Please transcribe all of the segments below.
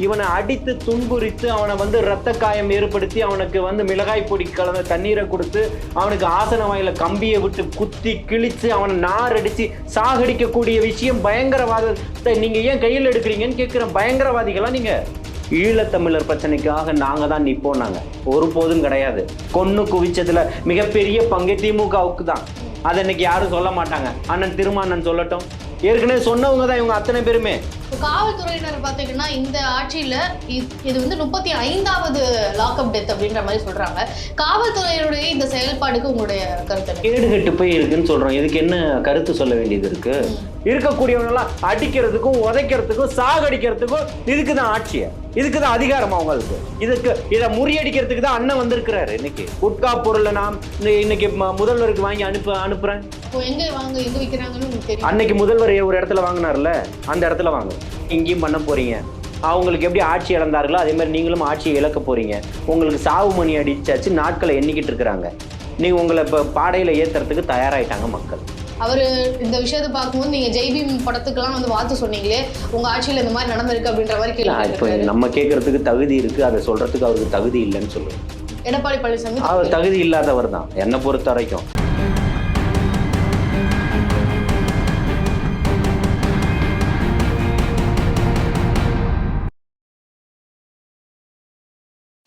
இவனை அடித்து துன்புரித்து அவனை வந்து ரத்த காயம் ஏற்படுத்தி அவனுக்கு வந்து மிளகாய் பொடி கலந்த தண்ணீரை கொடுத்து அவனுக்கு ஆசன வாயில கம்பியை விட்டு குத்தி கிழிச்சு அவனை நார் அடிச்சு சாகடிக்கக்கூடிய விஷயம் பயங்கரவாதத்தை நீங்க ஏன் கையில் எடுக்கிறீங்கன்னு கேட்குற பயங்கரவாதிகளா நீங்க? ஈழத்தமிழர் பிரச்சனைக்காக நாங்கள் தான் நிற்போம் நாங்கள் ஒருபோதும் கிடையாது. கொன்று குவிச்சதில் மிகப்பெரிய பங்கு திமுகவுக்கு தான். அதை இன்னைக்கு யாரும் சொல்ல மாட்டாங்க. அண்ணன் திருமானன் சொல்லட்டும். ஏற்கனவே சொன்னவங்க தான் இவங்க அத்தனை பேருமே. காவல்துறையினர் பார்த்தீங்கன்னா இந்த ஆட்சியில இது வந்து முப்பத்தி ஐந்தாவது லாக்அப் டெத் அப்படின்ற மாதிரி சொல்றாங்க. காவல்துறையினுடைய இந்த செயல்பாடுக்கு உங்களுடைய கருத்து என்ன? கேடு கெட்டு போய் இருக்குன்னு சொல்றோம் இதுக்கு என்ன கருத்து சொல்ல வேண்டியது இருக்கு? இருக்கக்கூடியவனெல்லாம் அடிக்கிறதுக்கும் உதைக்கிறதுக்கும் சாகடிக்கிறதுக்கும் இதுக்கு தான் ஆட்சியை. இதுக்கு தான் அதிகாரம் அவங்களுக்கு. இதுக்கு இதை முறியடிக்கிறதுக்கு தான் அண்ணன் வந்திருக்கிறாரு இன்னைக்கு. குட்கா பொருளை நான் இன்னை- இன்னைக்கு முதல்வருக்கு வாங்கி அனுப்ப அனுப்புறேன். அன்னைக்கு முதல்வர் ஒரு இடத்துல வாங்கினார்ல? அந்த இடத்துல வாங்க. இங்கேயும் பண்ண போறீங்க. அவங்களுக்கு எப்படி ஆட்சி இழந்தார்களோ அதே மாதிரி நீங்களும் ஆட்சியை இழக்க போறீங்க. உங்களுக்கு சாவு மணி அடிச்சாச்சு நாட்களை எண்ணிக்கிட்டு இருக்கிறாங்க. நீங்க உங்களை இப்போ பாடையில ஏத்துறதுக்கு தயாராயிட்டாங்க மக்கள். அவர் இந்த விஷயத்தை பார்க்கும்போது நீங்க ஜெய்பீம் படத்துக்கெல்லாம் வந்து வாழ்த்து சொன்னீங்களே உங்க ஆட்சியில இந்த மாதிரி நடந்திருக்கு அப்படின்ற மாதிரி இல்ல, இப்போ கேள்வி நம்ம கேட்கறதுக்கு தகுதி இருக்கு அதை சொல்றதுக்கு அவருக்கு தகுதி இல்லைன்னு சொல்லுவேன் எடப்பாடி பழனிசாமி அவர் தகுதி இல்லாதவர் தான் என்னை பொறுத்த வரைக்கும்.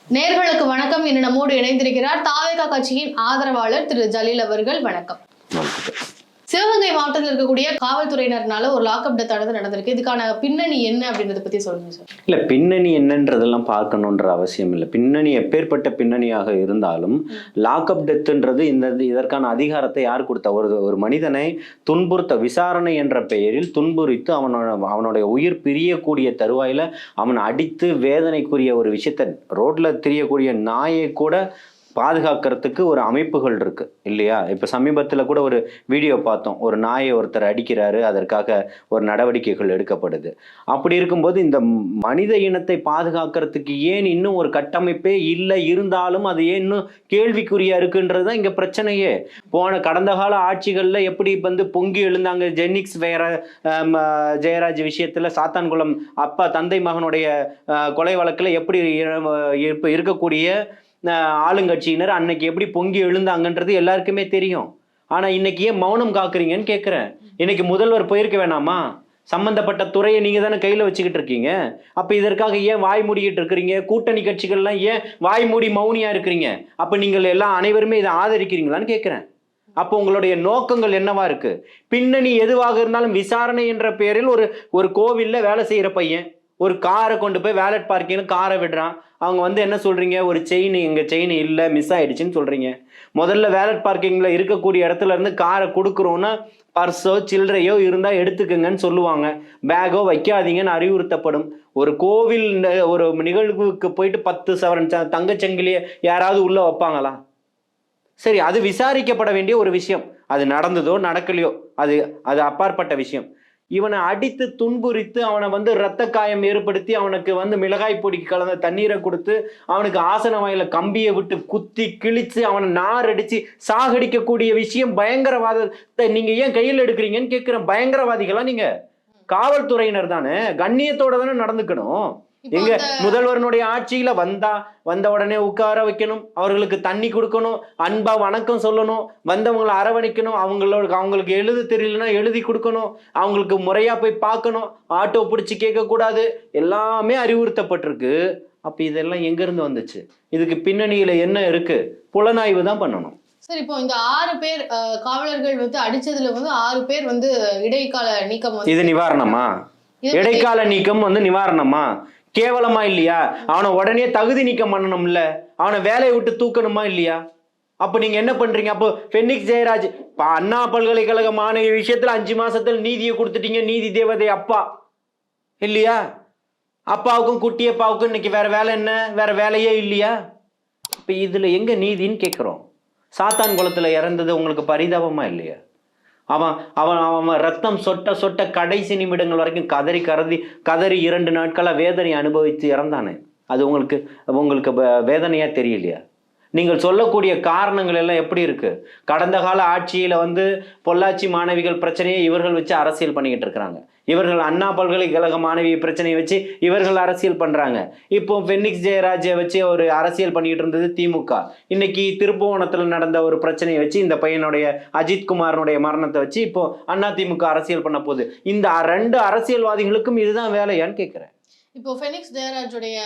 நேர்களுக்கு வணக்கம். இன்று நம்மோடு இணைந்திருக்கிறார் தாவேகா கட்சியின் ஆதரவாளர் திரு ஜலீல் அவர்கள். வணக்கம். சிவகங்கை மாவட்டத்தில் இருக்கக்கூடிய காவல்துறையினர்னால ஒரு லாக்அப் டெத் ஆனது நடந்திருக்கு. இதுக்கான பின்னணி என்ன அப்படின்றத பத்தி சொல்லுங்க சார். இல்ல பின்னணி என்னன்றதெல்லாம் பார்க்கணுன்ற அவசியம் இல்லை. பின்னணி எப்பேற்பட்ட பின்னணியாக இருந்தாலும் லாக்அப் டெத்துன்றது இந்த இதற்கான அதிகாரத்தை யார் கொடுத்தா? ஒரு ஒரு மனிதனை துன்புறுத்த விசாரணை என்ற பெயரில் துன்புரித்து அவனோட அவனுடைய உயிர் பிரியக்கூடிய தருவாயில அவன் அடித்து வேதனைக்குரிய ஒரு விஷயத்த ரோட்ல திரியக்கூடிய நாயை கூட பாதுகாக்கிறதுக்கு ஒரு அமைப்புகள் இருக்குது இல்லையா? இப்போ சமீபத்தில் கூட ஒரு வீடியோ பார்த்தோம். ஒரு நாயை ஒருத்தர் அடிக்கிறாரு அதற்காக ஒரு நடவடிக்கைகள் எடுக்கப்படுது. அப்படி இருக்கும்போது இந்த மனித இனத்தை பாதுகாக்கிறதுக்கு ஏன் இன்னும் ஒரு கட்டமைப்பே இல்லை? இருந்தாலும் அது ஏன் இன்னும் கேள்விக்குறியாக இருக்குன்றது தான் இங்கே பிரச்சனையே. போன கடந்த கால ஆட்சிகளில் எப்படி வந்து பொங்கி எழுந்தாங்க ஜெனிக்ஸ் வேற ஜெயராஜ் விஷயத்தில் சாத்தான்குளம் அப்பா தந்தை மகனுடைய கொலை வழக்கில் எப்படி இப்போ இப்ப இருக்கக்கூடிய ஆளுங்கட்சியினர் அன்னைக்கு எப்படி பொங்கி எழுந்தாங்கன்றது எல்லாருக்குமே தெரியும். ஆனா இன்னைக்கு ஏன் மௌனம் காக்குறீங்கன்னு கேட்குறேன் இன்னைக்கு முதல்வர் போயிருக்க வேணாமா? சம்பந்தப்பட்ட துறையை நீங்க தானே கையில வச்சுக்கிட்டு இருக்கீங்க. அப்ப இதற்காக ஏன் வாய் மூடிக்கிட்டு இருக்கிறீங்க? கூட்டணி கட்சிகள்லாம் ஏன் வாய் மூடி மௌனியா இருக்கிறீங்க? அப்ப நீங்கள் எல்லாம் அனைவருமே இதை ஆதரிக்கிறீங்களான்னு கேட்கிறேன் அப்போ உங்களுடைய நோக்கங்கள் என்னவா இருக்கு? பின்னணி எதுவாக இருந்தாலும் விசாரணை என்ற பெயரில் ஒரு ஒரு கோவில்ல வேலை செய்யற பையன். ஒரு காரை கொண்டு போய் வேலட் பார்க்கிங்னு காரை விடுறான். அவங்க வந்து என்ன சொல்றீங்க? ஒரு செயின் எங்க செயின் இல்லை மிஸ் ஆயிடுச்சுன்னு சொல்றீங்க. முதல்ல வேலட் பார்க்கிங்ல இருக்கக்கூடிய இடத்துல இருந்து காரை கொடுக்குறோன்னா பர்ஸோ சில்லறையோ இருந்தா எடுத்துக்கங்கன்னு சொல்லுவாங்க. பேக்கோ வைக்காதீங்கன்னு அறிவுறுத்தப்படும். ஒரு கோவில் ஒரு நிகழ்வுக்கு போயிட்டு பத்து சவரன் ச- தங்கச்சங்கிலியை யாராவது உள்ள வைப்பாங்களா? சரி அது விசாரிக்கப்பட வேண்டிய ஒரு விஷயம். அது நடந்ததோ நடக்கலையோ அது அது அப்பாற்பட்ட விஷயம். இவனை அடித்து துன்புரித்து அவனை வந்து இரத்த காயம் ஏற்படுத்தி அவனுக்கு வந்து மிளகாய் பொடி கலந்த தண்ணீரை கொடுத்து அவனுக்கு ஆசன வாயில கம்பியை விட்டு குத்தி கிழிச்சு அவனை நார் அடிச்சு சாகடிக்கக்கூடிய விஷயம் பயங்கரவாதத்தை நீங்க ஏன் கையில் எடுக்கிறீங்கன்னு கேட்குற பயங்கரவாதிகளா நீங்க? காவல்துறையினர் தானே? கண்ணியத்தோட தானே நடந்துக்கணும். எங்க முதல்வரனுடைய ஆட்சியில வந்தா வந்த உடனே உட்கார வைக்கணும் அவர்களுக்கு தண்ணி கொடுக்கணும் அன்பா வணக்கம் சொல்லணும் வந்தவங்களை அரவணைக்கணும் அவங்களோட அவங்களுக்கு எழுத தெரியலன்னா எழுதி கொடுக்கணும் அவங்களுக்கு முறையா போய் பார்க்கணும் ஆட்டோ பிடிச்சி கேட்க கூடாது எல்லாமே அறிவுறுத்தப்பட்டிருக்கு. அப்ப இதெல்லாம் எங்க இருந்து வந்துச்சு? இதுக்கு பின்னணியில என்ன இருக்கு? புலனாய்வு தான் பண்ணணும். சார் இப்போ இந்த ஆறு பேர் காவலர்கள் வந்து அடிச்சதுல வந்து ஆறு பேர் வந்து இடைக்கால நீக்கம் இது நிவாரணமா? இடைக்கால நீக்கம் வந்து நிவாரணமா? கேவலமா இல்லையா? அவனை உடனே தகுதி நீக்கம் பண்ணணும்ல. அவனை வேலையை விட்டு தூக்கணுமா இல்லையா? அப்போ நீங்க என்ன பண்றீங்க? அப்போ பென்னிக்ஸ் ஜெயராஜ் அண்ணா பல்கலைக்கழக மாணவி விஷயத்துல அஞ்சு மாசத்துல நீதியை கொடுத்துட்டீங்க நீதி தேவதை அப்பா. இல்லையா? அப்பாவுக்கும் குட்டியப்பாவுக்கும் இன்னைக்கு வேற வேலை என்ன? வேற வேலையே இல்லையா? இப்ப இதுல எங்க நீதின்னு கேட்குறோம் சாத்தான் குளத்துல இறந்தது உங்களுக்கு பரிதாபமா இல்லையா? அவன் அவன் அவன் ரத்தம் சொட்ட சொட்ட கடைசி நிமிடங்கள் வரைக்கும் கதறி கருதி கதறி இரண்டு நாட்களாக வேதனை அனுபவித்து இறந்தானே. அது உங்களுக்கு உங்களுக்கு வேதனையாக தெரியலையா? நீங்கள் சொல்லக்கூடிய காரணங்கள் எல்லாம் எப்படி இருக்கு? கடந்த கால ஆட்சியில வந்து பொள்ளாச்சி மாணவிகள் பிரச்சனையை இவர்கள் வச்சு அரசியல் பண்ணிக்கிட்டு இருக்கிறாங்க. இவர்கள் அண்ணா பல்கலைக்கழக மாணவி பிரச்சனையை வச்சு இவர்கள் அரசியல் பண்றாங்க. இப்போ பென்னிக்ஸ் ஜெயராஜை வச்சு ஒரு அரசியல் பண்ணிட்டு இருந்தது திமுக. இன்னைக்கு திருப்புவனத்தில் நடந்த ஒரு பிரச்சனையை வச்சு இந்த பையனுடைய அஜித்குமாரனுடைய மரணத்தை வச்சு இப்போ அண்ணா திமுக அரசியல் பண்ண போகுது. இந்த ரெண்டு அரசியல்வாதிகளுக்கும் இதுதான் வேலையான்னு கேட்குறேன் இப்போ ஃபெனிக்ஸ் ஜெயராஜுடைய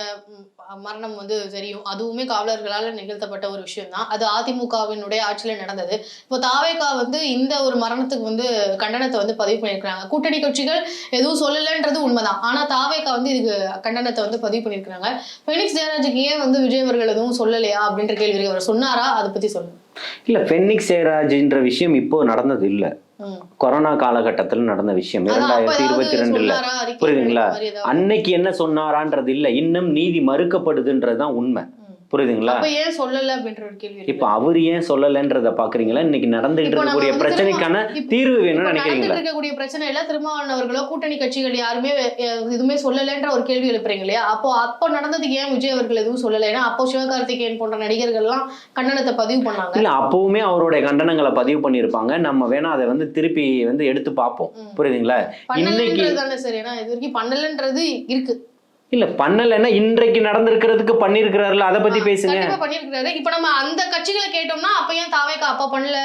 மரணம் வந்து தெரியும். அதுவுமே காவலர்களால் நிகழ்த்தப்பட்ட ஒரு விஷயம் தான் அது அதிமுகவினுடைய ஆட்சியில் நடந்தது. இப்போ தாவேகா வந்து இந்த ஒரு மரணத்துக்கு வந்து கண்டனத்தை வந்து பதிவு பண்ணியிருக்கிறாங்க. கூட்டணி கட்சிகள் எதுவும் சொல்லலைன்றது உண்மைதான். ஆனால் தாவேகா வந்து இதுக்கு கண்டனத்தை வந்து பதிவு பண்ணியிருக்கிறாங்க. ஃபெனிக்ஸ் ஜெயராஜுக்கு ஏன் வந்து விஜய் அவர்கள் எதுவும் சொல்லலையா அப்படின்ற கேள்வி அவர் சொன்னாரா? அதை பற்றி சொல்லுங்க. இல்லை ஃபெனிக்ஸ் ஜெயராஜ்ன்ற விஷயம் இப்போ நடந்தது இல்லை. கொரோனா காலகட்டத்தில் நடந்த விஷயம் இரண்டாயிரத்தி இருபத்தி ரெண்டுல புரியுதுங்களா? அன்னைக்கு என்ன சொன்னாரான்றது இல்ல இன்னும் நீதி மறுக்கப்படுதுன்றதுதான் உண்மை. புரியுதுங்களா? அப்ப ஏன் சொல்லல அப்படின்ற ஒரு கேள்வி. இப்ப அவர் ஏன் சொல்லலன்றத பாக்குறீங்களா? இன்னைக்கு நடந்துகிட்டு இருக்கக்கூடிய பிரச்சனைக்கான தீர்வு வேணும்னு நினைக்கிறீங்களா? இருக்கக்கூடிய பிரச்சனையில திருமாவளவர்களோ கூட்டணி கட்சிகள் யாருமே எதுவுமே சொல்லலைன்ற ஒரு கேள்வி எழுப்புறீங்க இல்லையா? அப்போ அப்போ நடந்ததுக்கு ஏன் விஜய் அவர்கள் எதுவும் சொல்லலை? ஏன்னா அப்போ சிவகார்த்திகேயன் போன்ற நடிகர்கள்லாம் கண்டனத்தை பதிவு பண்ணாங்க. இல்ல அப்பவுமே அவருடைய கண்டனங்களை பதிவு பண்ணியிருப்பாங்க. நம்ம வேணா அதை வந்து திருப்பி வந்து எடுத்து பார்ப்போம். புரியுதுங்களா? இன்னைக்கு சரி. ஏன்னா இது வரைக்கும் பண்ணலன்றது இருக்கு. இல்ல பண்ணலைன்னா இன்றைக்கு நடந்திருக்கிறதுக்கு பண்ணிருக்கிறாருல அதை பத்தி பேசுங்க. கண்டிப்பா பண்ணிருக்காரு இப்ப நம்ம அந்த கட்சிகளை கேட்டோம்னா அப்ப ஏன் தாவேக்கா அப்ப பண்ணல?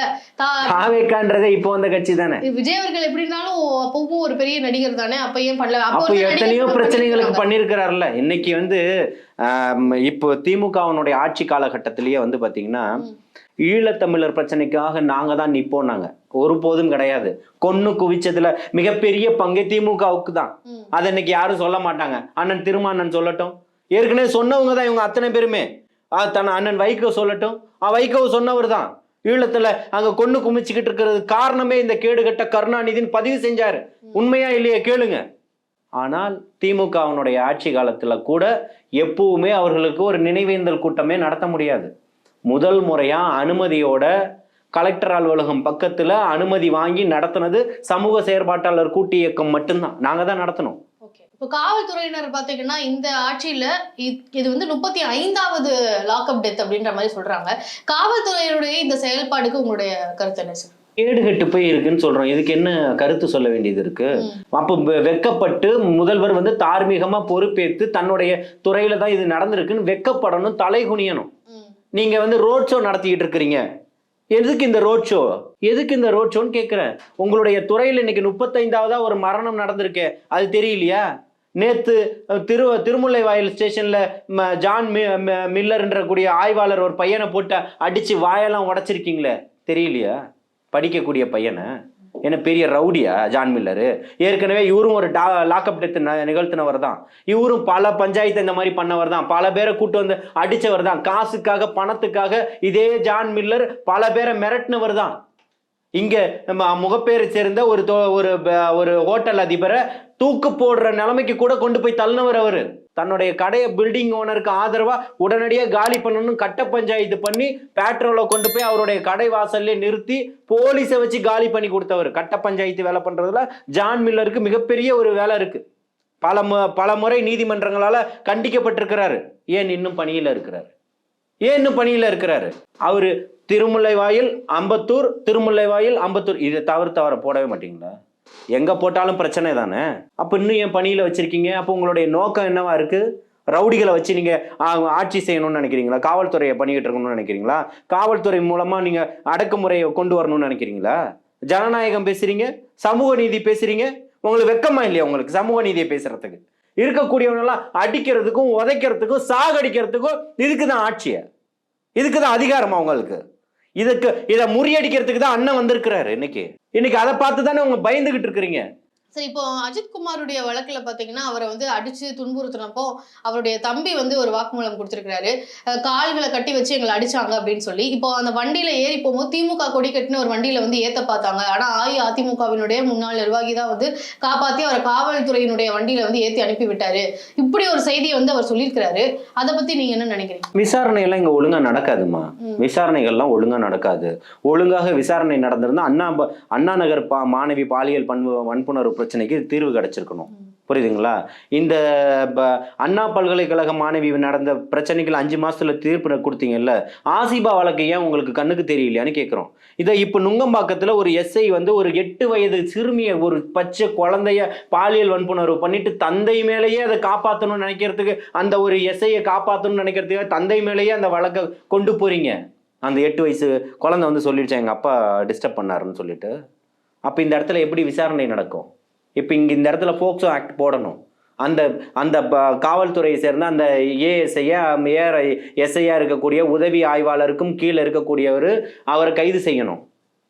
தாவேக்கான்றதே இப்போ வந்த கட்சி தானே. விஜய் அவர்கள் எப்படி இருந்தாலும் அப்பவும் ஒரு பெரிய நடிகர் தானே அப்ப ஏன் பண்ணல? அப்ப எத்தனையோ பிரச்சனைகளுக்கு. பண்ணியிருக்கிறாருல்ல. இன்னைக்கு வந்து இப்போ திமுகவினுடைய ஆட்சி காலகட்டத்திலேயே வந்து பாத்தீங்கன்னா. ஈழத்தமிழர் பிரச்சனைக்காக நாங்க தான் நிப்போம் நாங்க. ஒருபோதும் கிடையாது. கொன்னு குவிச்சதுல மிகப்பெரிய பங்கு திமுகவுக்கு தான். அதை இன்னைக்கு யாரும் சொல்ல மாட்டாங்க. அண்ணன் திருமானன் சொல்லட்டும். ஏற்கனவே சொன்னவங்க தான் இவங்க அத்தனை பேருமே. தன் அண்ணன் வைகோ சொல்லட்டும். ஆ, வைகோ சொன்னவர் தான். ஈழத்துல அங்க கொன்னு குமிச்சுக்கிட்டு இருக்கிறது காரணமே இந்த கேடுகட்ட கருணாநிதின்னு பதிவு செஞ்சாரு. உண்மையா இல்லையா கேளுங்க. ஆனால் திமுகவினுடைய ஆட்சி காலத்துல கூட எப்பவுமே அவர்களுக்கு ஒரு நினைவேந்தல் கூட்டமே நடத்த முடியாது. முதல் முறையா அனுமதியோட கலெக்டர் அலுவலகம் பக்கத்துல அனுமதி வாங்கி நடத்தினது சமூக செயற்பாட்டாளர் கூட்டு இயக்கம் மட்டும்தான். நாங்க தான் நடத்தினோம் இப்போ காவல்துறையினர் பாத்தீங்கன்னா இந்த ஆட்சியில இது வந்து முப்பத்தி ஐந்தாவது லாக்அப் டெத் அப்படின்ற மாதிரி சொல்றாங்க. காவல்துறையினுடைய இந்த செயல்பாடுக்கு உங்களுடைய கருத்து என்ன சார் கேடுகட்டு போய் இருக்குன்னு சொல்றோம். இதுக்கு என்ன கருத்து சொல்ல வேண்டியது இருக்கு. அப்போ வெ- வெட்கப்பட்டு முதல்வர் வந்து தார்மீகமா பொறுப்பேற்று தன்னுடைய துறையில தான் இது நடந்திருக்குன்னு வெட்கப்படணும் தலை குனியணும். நீங்கள் வந்து ரோட் ஷோ நடத்திக்கிட்டு இருக்கிறீங்க. எதுக்கு இந்த ரோட் ஷோ எதுக்கு இந்த ரோட் ஷோன்னு கேட்குறேன் உங்களுடைய துறையில் இன்னைக்கு முப்பத்தைந்தாவதா ஒரு மரணம் நடந்திருக்கே. அது தெரியலையா? நேற்று திரு திருமுல்லை வாயில் ஸ்டேஷனில் ம, ஜான் மி ம- மில்லர்ன்ற கூடிய ஆய்வாளர் ஒரு பையனை போட்டு அடித்து வாயெல்லாம் உடச்சிருக்கீங்களே. தெரியலையா? படிக்கக்கூடிய பையனை. என்ன பெரிய ரவுடியா ஜான் மில்லரு? ஏற்கனவே இவரும் ஒரு டா லாக்அப் டெத் நிகழ்த்தினவர் தான். இவரும் பல பஞ்சாயத்து இந்த மாதிரி பண்ணவர் தான். பல பேரை கூட்டு வந்து அடிச்சவர் தான். காசுக்காக பணத்துக்காக இதே ஜான் மில்லர் பல பேரை மிரட்டினவர் தான். இங்கே நம்ம முகப்பேரை சேர்ந்த ஒரு தொ- ஒரு ஒரு ஹோட்டல் அதிபரை தூக்கு போடுற நிலைமைக்கு கூட கொண்டு போய் தள்ளினவர் அவரு. தன்னுடைய கடையை பில்டிங் ஓனருக்கு ஆதரவா உடனடியாக காலி பண்ணணும் கட்ட பஞ்சாயத்து பண்ணி பேட்ரோலை கொண்டு போய் அவருடைய கடை வாசல்ல நிறுத்தி போலீஸை வச்சு காலி பண்ணி கொடுத்தவர். கட்ட பஞ்சாயத்து வேலை பண்றதுல ஜான் மில்லருக்கு மிகப்பெரிய ஒரு வேலை இருக்கு. பல மு பல முறை நீதிமன்றங்களால கண்டிக்கப்பட்டிருக்கிறாரு. ஏன் இன்னும் பணியில இருக்கிறாரு? ஏன் இன்னும் பணியில இருக்கிறாரு? அவரு திருமுல்லைவாயில் அம்பத்தூர் திருமுல்லைவாயில் அம்பத்தூர். இதை தவிர்த்து அவரை போடவே மாட்டீங்களா? எங்க போட்டாலும் பிரச்சனை தானே? அப்ப இன்னும் என் பணியில வச்சிருக்கீங்க? அப்போ உங்களுடைய நோக்கம் என்னவா இருக்கு? ரவுடிகளை வச்சு நீங்க ஆட்சி செய்யணும்னு நினைக்கிறீங்களா? காவல்துறையை பண்ணிக்கிட்டு இருக்கணும்னு நினைக்கிறீங்களா? காவல்துறை மூலமா நீங்க அடக்குமுறையை கொண்டு வரணும்னு நினைக்கிறீங்களா? ஜனநாயகம் பேசுறீங்க சமூக நீதி பேசுறீங்க உங்களுக்கு வெக்கமா இல்லையா உங்களுக்கு? சமூக நீதியை பேசுறதுக்கு. இருக்கக்கூடியவனெல்லாம் அடிக்கிறதுக்கும் உதைக்கிறதுக்கும் சாகடிக்கிறதுக்கும் இதுக்கு தான் ஆட்சியை. இதுக்கு தான் அதிகாரமா உங்களுக்கு. இதுக்கு இதை முறியடிக்கிறதுக்கு தான் அண்ணன் வந்திருக்கிறாரு இன்னைக்கு. இன்னைக்கு அதை பார்த்து தானே உங்க பயந்துகிட்டு இருக்கிறீங்க? சரி இப்போ அஜித் குமாருடைய வழக்குல பாத்தீங்கன்னா அவரை வந்து அடிச்சு துன்புறுத்தினப்போ அவருடைய தம்பி வந்து ஒரு வாக்குமூலம் கொடுத்திருக்கிறாரு. கால்களை கட்டி வச்சு எங்களை அடிச்சாங்க அப்படின்னு சொல்லி இப்போ அந்த வண்டியில ஏறி போகும்போது திமுக கொடி கட்டின ஒரு வண்டியில வந்து ஏத்த பார்த்தாங்க. ஆனா அஇஅதிமுகவினுடைய முன்னாள் நிர்வாகி தான் வந்து காப்பாத்தி அவரை காவல்துறையினுடைய வண்டியில வந்து ஏத்தி அனுப்பி விட்டாரு. இப்படி ஒரு செய்தியை வந்து அவர் சொல்லியிருக்கிறாரு. அதை பத்தி நீங்க என்ன நினைக்கிறீங்க? விசாரணை எல்லாம் இங்க ஒழுங்கா நடக்காதுமா. விசாரணைகள்லாம் ஒழுங்கா நடக்காது. ஒழுங்காக விசாரணை நடந்திருந்தா அண்ணா அண்ணா நகர் பா மாணவி பாலியல் பண்பு வன்புணர்வு பிரச்சனைக்கு தீர்வு கிடைச்சிருக்கணும். புரியுதுங்களா? இந்த அண்ணா பல்கலைக்கழக மாணவி நடந்த பிரச்சனைகள் அஞ்சு மாசத்துல தீர்ப்பு கொடுத்தீங்கல்ல? ஆசிபா வழக்கு ஏன் உங்களுக்கு கண்ணுக்கு தெரியலையான்னு கேட்குறோம் இதை இப்போ நுங்கம்பாக்கத்தில் ஒரு எஸ்ஐ வந்து ஒரு எட்டு வயது சிறுமியை ஒரு பச்சை குழந்தைய பாலியல் வன்புணர்வு பண்ணிட்டு தந்தை மேலேயே அதை காப்பாற்றணும்னு நினைக்கிறதுக்கு அந்த ஒரு எஸ்ஐயை காப்பாற்றணும்னு நினைக்கிறதுக்கு தந்தை மேலேயே அந்த வழக்கை கொண்டு போறீங்க. அந்த எட்டு வயசு குழந்தை வந்து சொல்லிடுச்சு எங்கள் அப்பா டிஸ்டர்ப் பண்ணாருன்னு சொல்லிட்டு. அப்போ இந்த இடத்துல எப்படி விசாரணை நடக்கும்? இப்போ இங்கே இந்த இடத்துல போக்சோ ஆக்ட் போடணும். அந்த அந்த காவல்துறையை சேர்ந்த அந்த ஏஎஸ்ஐயா ஏஆர் எஸ்ஐயா இருக்கக்கூடிய உதவி ஆய்வாளருக்கும் கீழே இருக்கக்கூடியவர் அவரை கைது செய்யணும்.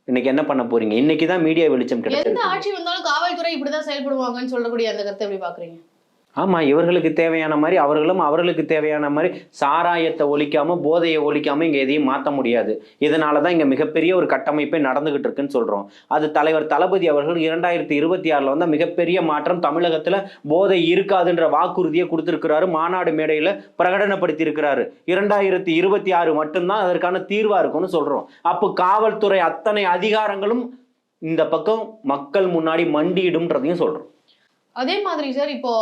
இன்னைக்கு என்ன பண்ண போறீங்க? இன்னைக்கு தான் மீடியா வெளிச்சம் எந்த கிடைச்சிருக்கு. ஆட்சி வந்தாலும் காவல்துறை இப்படிதான் செயல்படுவாங்கன்னு சொல்லக்கூடிய அந்த கருத்தை எப்படி பாக்குறீங்க? ஆமா இவர்களுக்கு தேவையான மாதிரி அவர்களும் அவர்களுக்கு தேவையான மாதிரி சாராயத்தை ஒழிக்காம போதையை ஒழிக்காம இங்க எதையும் மாற்ற முடியாது. இதனால தான் இங்க மிகப்பெரிய ஒரு கட்டமைப்பே நடந்துகிட்டு இருக்குன்னு சொல்றோம். அது தலைவர் தளபதி அவர்கள் இரண்டாயிரத்தி இருபத்தி ஆறுல வந்து மிகப்பெரிய மாற்றம் தமிழகத்துல போதை இருக்காதுன்ற வாக்குறுதியை கொடுத்திருக்கிறாரு. மாநாடு மேடையில பிரகடனப்படுத்தி இருக்கிறாரு இரண்டாயிரத்தி இருபத்தி ஆறு மட்டும்தான் அதற்கான தீர்வா இருக்கும்னு சொல்றோம். அப்போ காவல்துறை அத்தனை அதிகாரங்களும் இந்த பக்கம் மக்கள் முன்னாடி மண்டியிடும்ன்றதையும் சொல்றோம். அதே மாதிரி சார் இப்போ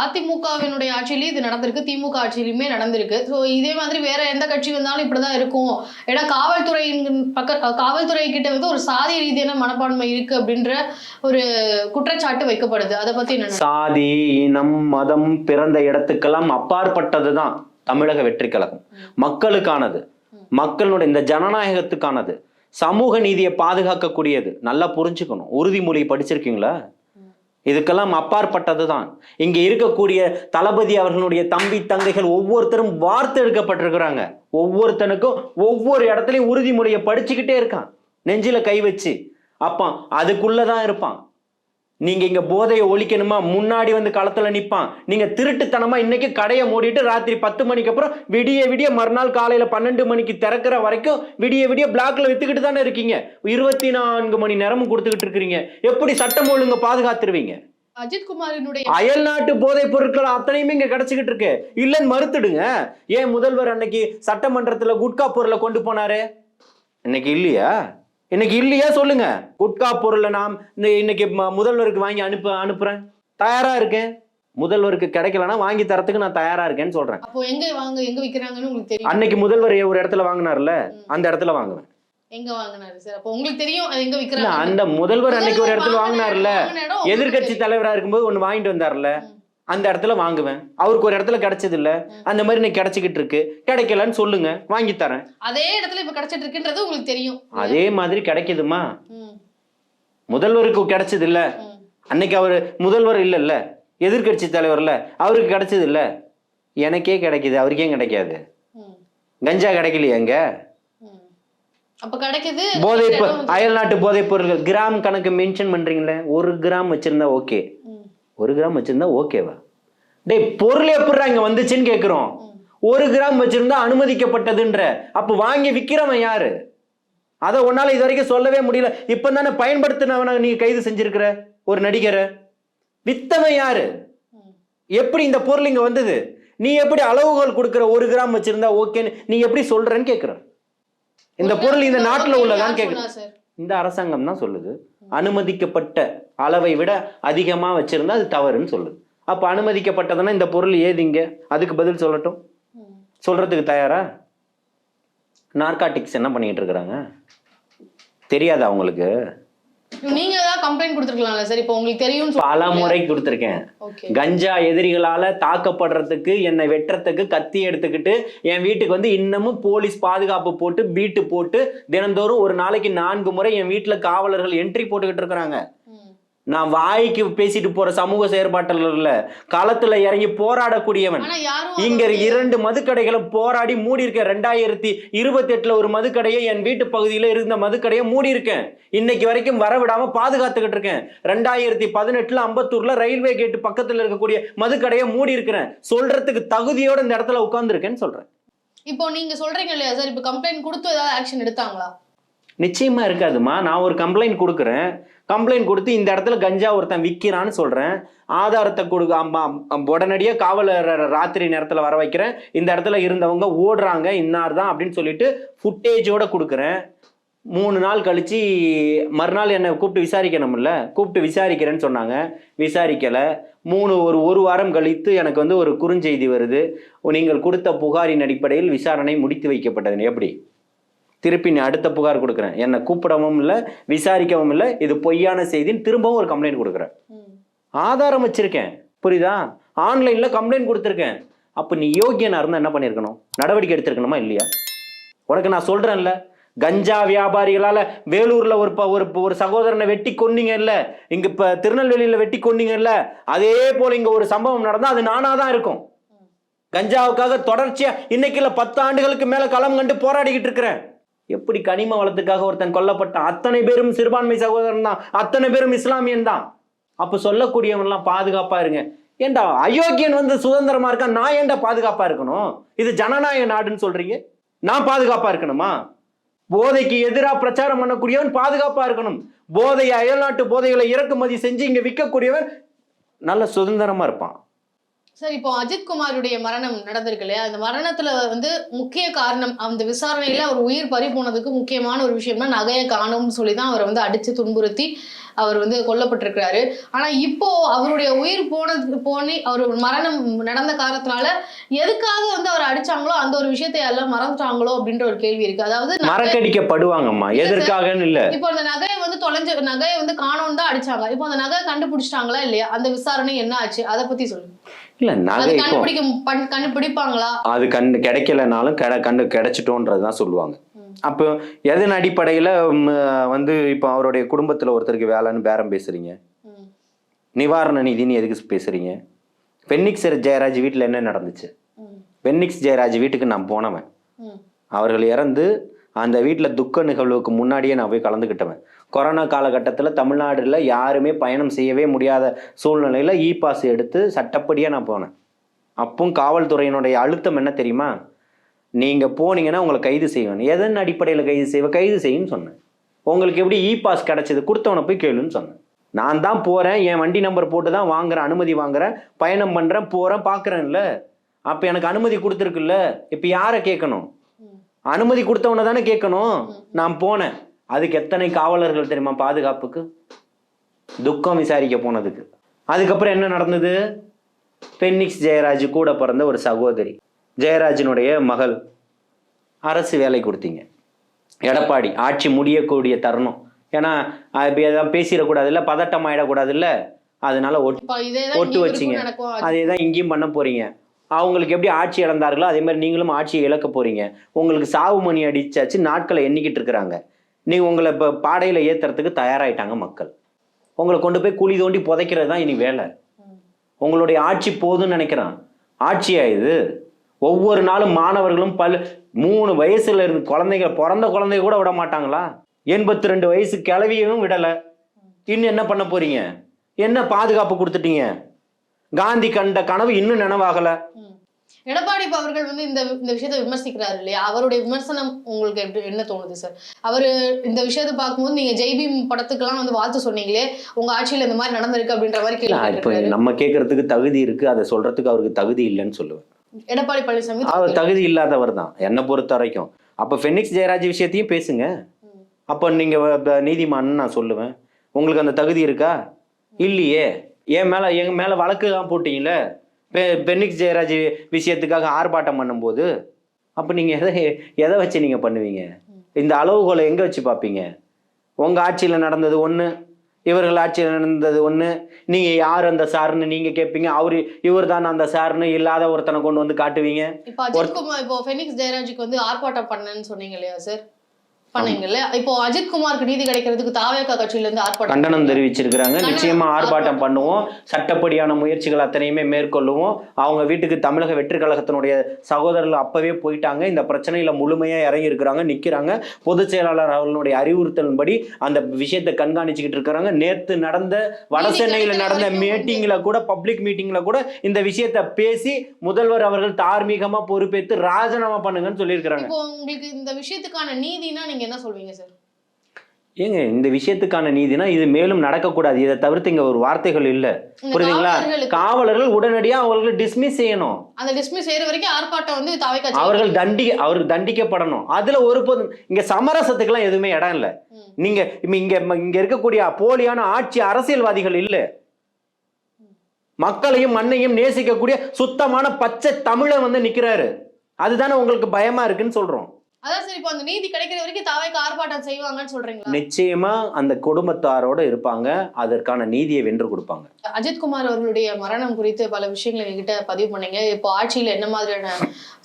அதிமுகவினுடைய ஆட்சியிலயும் இது நடந்திருக்கு. திமுக ஆட்சியிலுமே நடந்திருக்கு. ஸோ இதே மாதிரி வேற எந்த கட்சி வந்தாலும் இப்படிதான் இருக்கும். ஏன்னா காவல்துறையின் பக்க காவல்துறை கிட்ட வந்து ஒரு சாதி ரீதியான மனப்பான்மை இருக்கு அப்படின்ற ஒரு குற்றச்சாட்டு வைக்கப்படுது. அதை பத்தி என்ன சாதி இனம் மதம் பிறந்த இடத்துக்கெல்லாம் அப்பாற்பட்டதுதான் தமிழக வெற்றி கழகம். மக்களுக்கானது. மக்களுடைய இந்த ஜனநாயகத்துக்கானது. சமூக நீதியை பாதுகாக்கக்கூடியது. நல்லா புரிஞ்சுக்கணும். உறுதிமொழி படிச்சிருக்கீங்களா? இதுக்கெல்லாம் அப்பாற்பட்டது தான் இங்க இருக்கக்கூடிய தளபதி அவர்களுடைய தம்பி தங்கைகள் ஒவ்வொருத்தரும் வார்த்தை எடுக்கப்பட்டிருக்கிறாங்க ஒவ்வொருத்தனுக்கும் ஒவ்வொரு இடத்துலையும் உறுதிமொழியை படிச்சுக்கிட்டே இருக்கான். நெஞ்சில கை வச்சு. அப்பா அதுக்குள்ளதான் இருப்பான். நீங்க இங்க போதையை ஒழிக்கணுமா? முன்னாடி வந்து களத்துல நிப்பான். நீங்க திருட்டுத்தனமா இன்னைக்கு கடையை மூடிட்டு ராத்திரி பத்து மணிக்கு அப்புறம் விடிய விடிய மறுநாள் காலையில பன்னெண்டு மணிக்கு திறக்கிற வரைக்கும் விடிய விடிய பிளாக்ல வித்துக்கிட்டு தானே இருக்கீங்க. இருபத்தி நான்கு மணி நேரமும் கொடுத்துக்கிட்டு இருக்கிறீங்க. எப்படி சட்டம் ஒழுங்க பாதுகாத்துருவீங்க? அஜித் குமாரினுடைய அயல் நாட்டு போதைப் பொருட்கள் அத்தனையுமே இங்க கிடைச்சிக்கிட்டு இருக்கு. இல்லைன்னு மறுத்துடுங்க. ஏன் முதல்வர் அன்னைக்கு சட்டமன்றத்துல குட்கா பொருளை கொண்டு போனாரு? இன்னைக்கு இல்லையா? இன்னைக்கு இல்லையா சொல்லுங்க. குட்கா பொருளை நாம் இந்த இன்னைக்கு முதல்வருக்கு வாங்கி அனுப்ப அனுப்புறேன். தயாரா இருக்கேன். முதல்வருக்கு கிடைக்கலன்னா வாங்கி தரத்துக்கு நான் தயாரா இருக்கேன்னு சொல்றேன். அப்போ எங்க வாங்க எங்க விக்கிறாங்கன்னு உங்களுக்கு தெரியும். அன்னைக்கு முதல்வர் ஒரு இடத்துல வாங்கினார்ல அந்த இடத்துல வாங்குவேன். எங்க வாங்கினாரு சார்? அப்போ உங்களுக்கு தெரியும் அது எங்க விக்கிறாங்க அந்த முதல்வர் அன்னைக்கு ஒரு இடத்துல வாங்கின வாங்கினார்ல தெரியும். தலைவரா இருக்கும்போது ஒண்ணு வாங்கிட்டு வந்தார்ல. அந்த இடத்துல வாங்குவேன். அவருக்கு ஒரு இடத்துல கிடைச்சது இல்ல அந்த மாதிரி இன்னைக்கு கிடைச்சிக்கிட்டு இருக்கு. கிடைக்கலன்னு சொல்லுங்க. வாங்கி தரேன். அதே இடத்துல இப்ப கிடைச்சிட்டு இருக்குன்றது உங்களுக்கு தெரியும். அதே மாதிரி கிடைக்குதுமா? முதல்வருக்கு கிடைச்சது இல்ல. அன்னைக்கு அவர் முதல்வர் இல்லைல்ல. எதிர்க்கட்சி தலைவர்ல. அவருக்கு கிடைச்சது இல்ல எனக்கே கிடைக்குது. அவருக்கே கிடைக்காது. கஞ்சா கிடைக்கலையா எங்க ம். அப்ப கிடைக்குது. போதை அயல் நாட்டு போதைப் பொருட்கள். கிராம் கணக்கு மென்ஷன் பண்றீங்களே? ஒரு கிராம் வச்சிருந்தா ஓகே ஒரு கிராம் வச்சிருந்தா ஓகேவா டேய் பொருள் எப்படிடா இங்க வந்துச்சுன்னு கேக்குறோம். ம். ஒரு கிராம் வச்சிருந்தா அனுமதிக்கப்பட்டதுன்ற. அப்ப வாங்கி விக்கிறவன் யாரு? அதை உன்னால இது வரைக்கும் சொல்லவே முடியல. இப்ப தானே பயன்படுத்தினவனை நீ கைது செஞ்சிருக்கிற? ஒரு நடிகரை. வித்தவன் யாரு. எப்படி இந்த பொருள் இங்க வந்தது? நீ எப்படி அளவுகோல் கொடுக்குற? ஒரு கிராம் வச்சிருந்தா ஓகேன்னு நீ எப்படி சொல்றேன்னு கேக்குறேன் இந்த பொருள் இந்த நாட்டுல உள்ளதான்னு சார்? இந்த அரசாங்கம் தான் சொல்லுது. அனுமதிக்கப்பட்ட அளவை விட அதிகமாக வச்சிருந்தா அது தவறுன்னு சொல்லுது. அப்போ அனுமதிக்கப்பட்டதுன்னா இந்த பொருள் ஏதிங்க அதுக்கு பதில் சொல்லட்டும். சொல்கிறதுக்கு சொல்றதுக்கு தயாரா? நார்காட்டிக்ஸ் என்ன பண்ணிக்கிட்டு இருக்கிறாங்க? தெரியாதா அவங்களுக்கு நீங்க தான் கம்ப்ளைண்ட் கொடுத்துருக்கலாம்ல சார் இப்போ உங்களுக்கு தெரியும் பல முறை கொடுத்துருக்கேன். கஞ்சா எதிரிகளால தாக்கப்படுறதுக்கு என்னை வெட்டுறதுக்கு கத்தி எடுத்துக்கிட்டு என் வீட்டுக்கு வந்து இன்னமும் போலீஸ் பாதுகாப்பு போட்டு பீட்டு போட்டு தினந்தோறும் ஒரு நாளைக்கு நான்கு முறை என் வீட்டுல காவலர்கள் என்ட்ரி போட்டுக்கிட்டு இருக்கிறாங்க. நான் வாய்க்கு பேசிட்டு போற சமூக செயற்பாட்டாளர்ல களத்துல இறங்கி போராடக்கூடியவன். இங்க இரண்டு மதுக்கடைகளை போராடி மூடி இருக்கேன் ரெண்டாயிரத்தி இருபத்தி எட்டுல ஒரு மதுக்கடையை என் வீட்டு பகுதியில இருந்த மதுக்கடையை மூடி இருக்கேன் இன்னைக்கு வரைக்கும் வரவிடாம பாதுகாத்துக்கிட்டு இருக்கேன். ரெண்டாயிரத்தி பதினெட்டுல அம்பத்தூர்ல ரயில்வே கேட்டு பக்கத்துல இருக்கக்கூடிய மதுக்கடையை மூடி இருக்கிறேன் சொல்றதுக்கு தகுதியோட இந்த இடத்துல உட்கார்ந்துருக்கேன்னு சொல்றேன். இப்போ நீங்க சொல்றீங்க இல்லையா சார்? இப்போ கம்ப்ளைண்ட் கொடுத்து ஏதாவது ஆக்ஷன் எடுத்தாங்களா? நிச்சயமா இருக்காதுமா. நான் ஒரு கம்ப்ளைண்ட் கொடுக்குறேன். கம்ப்ளைண்ட் கொடுத்து இந்த இடத்துல கஞ்சா ஒருத்தன் விற்கிறான்னு சொல்கிறேன் ஆதாரத்தை கொடுக்க அம்மா உடனடியாக காவலர் ராத்திரி நேரத்தில் வர வைக்கிறேன். இந்த இடத்துல இருந்தவங்க ஓடுறாங்க இன்னார் தான் அப்படின்னு சொல்லிட்டு ஃபுட்டேஜோடு கொடுக்குறேன். மூணு நாள் கழித்து மறுநாள் என்னை கூப்பிட்டு விசாரிக்கணும்ல? கூப்பிட்டு விசாரிக்கிறேன்னு சொன்னாங்க. விசாரிக்கலை. மூணு ஒரு ஒரு வாரம் கழித்து எனக்கு வந்து ஒரு குறுஞ்செய்தி வருது. நீங்கள் கொடுத்த புகாரின் அடிப்படையில் விசாரணை முடித்து வைக்கப்பட்டது எப்படி? திருப்பி நான் அடுத்த புகார் கொடுக்குறேன். என்னை கூப்பிடவும் இல்லை விசாரிக்கவும் இல்லை இது பொய்யான செய்தின்னு திரும்பவும் ஒரு கம்ப்ளைண்ட் கொடுக்குறேன். ஆதாரம் வச்சிருக்கேன். புரியுதா? ஆன்லைனில் கம்ப்ளைண்ட் கொடுத்துருக்கேன். அப்போ நீ யோக்கியனா இருந்தால் என்ன பண்ணியிருக்கணும்? நடவடிக்கை எடுத்திருக்கணுமா இல்லையா? உனக்கு நான் சொல்கிறேன்ல கஞ்சா வியாபாரிகளால் வேலூரில் ஒரு ஒரு ஒரு சகோதரனை வெட்டி கொன்னீங்கல்ல இங்கே இப்போ திருநெல்வேலியில் வெட்டி கொன்னீங்கல்ல அதே போல் இங்கே ஒரு சம்பவம் நடந்தால் அது நானாக தான் இருக்கும். கஞ்சாவுக்காக தொடர்ச்சியா இன்னைக்கு இல்ல பத்து ஆண்டுகளுக்கு மேல களம் கண்டு போராடிக்கிட்டு இருக்கிறேன். எப்படி கனிம வளத்துக்காக ஒருத்தன் கொல்லப்பட்டான் அத்தனை பேரும் சிறுபான்மை சகோதரன் தான். அத்தனை பேரும் இஸ்லாமியன் தான். அப்போ சொல்லக்கூடியவன்லாம் பாதுகாப்பாக இருங்க. ஏண்டா அயோக்கியன் வந்து சுதந்திரமா இருக்கான் நான் ஏன்டா பாதுகாப்பாக இருக்கணும்? இது ஜனநாயக நாடுன்னு சொல்றீங்க? நான் பாதுகாப்பாக இருக்கணுமா? போதைக்கு எதிராக பிரச்சாரம் பண்ணக்கூடியவன் பாதுகாப்பாக இருக்கணும். போதை அயல்நாட்டு போதைகளை இறக்குமதி செஞ்சு இங்கே விற்கக்கூடியவன் நல்ல சுதந்திரமா இருப்பான். சார் இப்போ அஜித் குமாருடைய மரணம் நடந்திருக்கு இல்லையா? அந்த மரணத்துல வந்து முக்கிய காரணம் அந்த விசாரணையில அவர் உயிர் பறி போனதுக்கு முக்கியமான ஒரு விஷயம்னா நகையை காணும்னு சொல்லி தான் அவரை வந்து அடிச்சு துன்புறுத்தி அவர் வந்து கொல்லப்பட்டிருக்கிறாரு. ஆனா இப்போ அவருடைய உயிர் போனதுக்கு போனி அவர் மரணம் நடந்த காரணத்தினால எதுக்காக வந்து அவர் அடிச்சாங்களோ அந்த ஒரு விஷயத்தை எல்லாம் மறந்துட்டாங்களோ அப்படின்ற ஒரு கேள்வி இருக்கு. அதாவது நகை- மறக்கடிக்கப்படுவாங்கம்மா. எதற்காகன்னு இல்ல. இப்போ அந்த நகையை வந்து தொலைஞ்ச நகையை வந்து காணோம்னு தான் அடிச்சாங்க. இப்போ அந்த நகையை கண்டுபிடிச்சிட்டாங்களா இல்லையா? அந்த விசாரணை என்ன ஆச்சு? அதை பத்தி சொல்லுங்க. இல்ல நகை கண்டுபிடிப்பாங்களா அது கண்டு கிடைக்கலனாலும் கெட கண்டு கிடைச்சிட்டோன்றது தான் சொல்லுவாங்க. அப்போ எதன் அடிப்படையில் வந்து இப்போ அவருடைய குடும்பத்தில் ஒருத்தருக்கு வேலைன்னு பேரம் பேசுறீங்க. நிவாரண நிதின்னு எதுக்கு பேசுறீங்க பென்னிக்ஸ் ஜெயராஜ் வீட்டில் என்ன நடந்துச்சு. பென்னிக்ஸ் ஜெயராஜ் வீட்டுக்கு நான் போனவன். அவர்கள் இறந்து அந்த வீட்டில் துக்க நிகழ்வுக்கு முன்னாடியே நான் போய் கலந்துக்கிட்டவன் கொரோனா காலகட்டத்தில் தமிழ்நாடுல யாருமே பயணம் செய்யவே முடியாத சூழ்நிலையில் இ பாஸ் எடுத்து சட்டப்படியாக நான் போனேன். அப்பவும் காவல்துறையினுடைய அழுத்தம் என்ன தெரியுமா? நீங்கள் போனீங்கன்னா உங்களை கைது செய்வேன். எதன் அடிப்படையில் கைது செய்வேன் கைது செய்யுன்னு சொன்னேன். உங்களுக்கு எப்படி இ பாஸ் கிடச்சிது? கொடுத்தவனை போய் கேளுன்னு சொன்னேன். நான் தான் போகிறேன் என் வண்டி நம்பர் போட்டு தான் வாங்குறேன். அனுமதி வாங்குறேன். பயணம் பண்ணுறேன் போகிறேன் பார்க்குறேன்ல. அப்போ எனக்கு அனுமதி கொடுத்துருக்குல்ல. இப்போ யாரை கேட்கணும்? அனுமதி கொடுத்தவனை தானே கேட்கணும் நான் போனேன். அதுக்கு எத்தனை காவலர்கள் தெரியுமா பாதுகாப்புக்கு? துக்கம் விசாரிக்க போனதுக்கு. அதுக்கப்புறம் என்ன நடந்தது? பென்னிக்ஸ் ஜெயராஜ் கூட பிறந்த ஒரு சகோதரி ஜெயராஜினுடைய மகள் அரசு வேலை கொடுத்தீங்க. எடப்பாடி ஆட்சி முடியக்கூடிய தருணம். ஏன்னா எதாவது பேசிடக்கூடாதுல்ல பதட்டம் ஆயிடக்கூடாதுல்ல அதனால ஒட்டு ஒட்டு வச்சீங்க. அதே தான் இங்கேயும் பண்ண போறீங்க. அவங்களுக்கு எப்படி ஆட்சி இழந்தார்களோ அதே மாதிரி நீங்களும் ஆட்சியை இழக்க போறீங்க. உங்களுக்கு சாவு மணி அடிச்சாச்சு நாட்களை எண்ணிக்கிட்டு இருக்கிறாங்க. நீங்க உங்களை இப்போ பாடையில ஏத்துறதுக்கு தயாராயிட்டாங்க மக்கள். உங்களை கொண்டு போய் குழி தோண்டி புதைக்கிறது தான் இனி வேலை. உங்களுடைய ஆட்சி போதும்னு நினைக்கிறான். ஆட்சியா இது? ஒவ்வொரு நாளும் மாணவர்களும் பல் மூணு வயசுல இருந்து குழந்தைங்க பிறந்த குழந்தைய கூட விட மாட்டாங்களா? எண்பத்தி ரெண்டு வயசு கிளவியும் விடலை. இன்னும் என்ன பண்ண போறீங்க? என்ன பாதுகாப்பு கொடுத்துட்டீங்க? காந்தி கண்ட கனவு இன்னும் நினைவாகல. எடப்பாடி அவர்கள் வந்து இந்த இந்த விஷயத்தை விமர்சிக்கிறாரு இல்லையா? அவருடைய விமர்சனம் உங்களுக்கு என்ன தோணுது சார்? அவரு இந்த விஷயத்தை பார்க்கும்போது நீங்க ஜெய்பீம் படத்துக்கெல்லாம் வந்து வாழ்த்து சொன்னீங்களே உங்க ஆட்சியில இந்த மாதிரி நடந்திருக்கு அப்படின்ற மாதிரி கேள்வி இப்போ. நம்ம கேட்கறதுக்கு தகுதி இருக்கு அதை சொல்றதுக்கு அவருக்கு தகுதி இல்லைன்னு சொல்லுவேன். எடப்பாடி பழனிசாமி அவர் தகுதி இல்லாதவர் தான் என்னை பொறுத்த வரைக்கும். அப்போ ஃபெனிக்ஸ் ஜெயராஜ் விஷயத்தையும் பேசுங்க. அப்போ நீங்க வ- நீதிமான்னு நான் சொல்லுவேன். உங்களுக்கு அந்த தகுதி இருக்கா? இல்லையே. என் மேல என் மேல வழக்கு தான் போட்டீங்களே பெ- பென்னிக்ஸ் ஜெயராஜ் விஷயத்துக்காக ஆர்ப்பாட்டம் பண்ணும்போது அப்போ நீங்க எதை எதை வச்சு நீங்க பண்ணுவீங்க? இந்த அளவுகோலை எங்க வச்சு பார்ப்பீங்க? உங்க ஆட்சியில நடந்தது ஒண்ணு இவர்கள் ஆட்சியில் நடந்தது ஒண்ணு நீங்க யார் அந்த சார்னு நீங்க கேட்பீங்க அவரு இவர் தான் அந்த சார்னு இல்லாத ஒருத்தனை கொண்டு வந்து காட்டுவீங்க. இப்போ ஃபெனிக்ஸ் ஜெயராஜுக்கு வந்து ஆர்ப்பாட்டம் பண்ணேன்னு சொன்னீங்க இல்லையா சார்? பண்ணீங்கல்ல? இப்போ அஜித் குமாருக்கு நீதி கிடைக்கிறதுக்கு தாவேகா கட்சியில இருந்து ஆர்ப்பாட்டம் கண்டனம் தெரிவிச்சிருக்கிறாங்க. நிச்சயமா ஆர்ப்பாட்டம். பண்ணுவோம். சட்டப்படியான முயற்சிகள் அத்தனையுமே மேற்கொள்ளுவோம். அவங்க வீட்டுக்கு தமிழக வெற்றி கழகத்தினுடைய சகோதரர்கள் அப்பவே போயிட்டாங்க. இந்த பிரச்சனையில முழுமையா இறங்கி இருக்கிறாங்க நிக்கிறாங்க. பொதுச் செயலாளர் அவர்களுடைய அறிவுறுத்தலின்படி அந்த விஷயத்தை கண்காணிச்சுக்கிட்டு இருக்கிறாங்க. நேத்து நடந்த வட நீதி சென்னையில கிடைக்கிற நடந்த மீட்டிங்ல கூட பப்ளிக் மீட்டிங்ல கூட இந்த விஷயத்தை பேசி முதல்வர் அவர்கள் தார்மீகமா பொறுப்பேற்று ராஜினாமா பண்ணுங்கன்னு சொல்லியிருக்கிறாங்க. இப்போ உங்களுக்கு இந்த விஷயத்துக்கான நீதினா நீங்க என்ன சொல்வீங்க சார் ஏங்க இந்த விஷயத்துக்கான நீதினா இது மேலும் நடக்கக்கூடாது. இதை தவிர்த்து இங்க ஒரு வார்த்தைகள் இல்ல. புரியுதுங்களா? காவலர்கள் உடனடியா அவர்களை டிஸ்மிஸ் செய்யணும். அந்த டிஸ்மிஸ் செய்யற வரைக்கும் ஆர்ப்பாட்டம் வந்து தாவே கட்சி அவர்கள் தண்டி அவர்கள் தண்டிக்கப்படணும். அதுல ஒரு போதும் இங்க சமரசத்துக்கெல்லாம் எதுவுமே இடம் இல்ல. நீங்க இங்க இங்க இருக்கக்கூடிய போலியான ஆட்சி அரசியல்வாதிகள் இல்ல. மக்களையும் மண்ணையும் நேசிக்கக்கூடிய சுத்தமான பச்சை தமிழன் வந்து நிக்கிறாரு. அதுதானே உங்களுக்கு பயமா இருக்குன்னு சொல்றோம். அதான் சரி இப்போ அந்த நீதி கிடைக்கிற வரைக்கும் தாவேக்கு ஆர்ப்பாட்டம் செய்வாங்கன்னு சொல்றீங்களா? நிச்சயமா அந்த குடும்பத்தாரோட இருப்பாங்க. அதற்கான நீதியை வென்று கொடுப்பாங்க. அஜித்குமார் அவர்களுடைய மரணம் குறித்து பல விஷயங்கள் எங்ககிட்ட பதிவு பண்ணீங்க. இப்போ ஆட்சியில என்ன மாதிரியான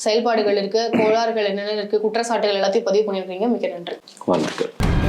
செயல்பாடுகள் இருக்கு கோளாறுகள் என்னென்ன இருக்கு குற்றச்சாட்டுகள் எல்லாத்தையும் பதிவு பண்ணிருக்கீங்க மிக்க நன்றி. வாழ்த்துக்கள்